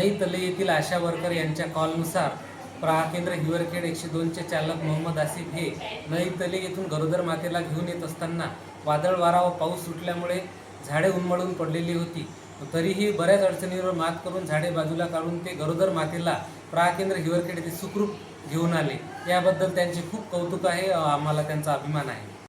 नई तले येथील आशा वर्कर यांच्या कॉलनुसार प्रहा केंद्र हिवरखेड एकशे दोनचे चालक मोहम्मद आसिफ हे नई तले येथून गरोदर मातेला घेऊन येत असताना वादळ वारा व पाऊस सुटल्यामुळे झाडे उन्मळून पडलेली होती. तरीही बऱ्याच अडचणीवर मात करून झाडे बाजूला काढून ते गरोदर मातेला प्रहाकेंद्र हिवरखेड येथे सुखरूप घेऊन आले. याबद्दल त्यांचे खूप कौतुक आहे. आम्हाला त्यांचा अभिमान आहे.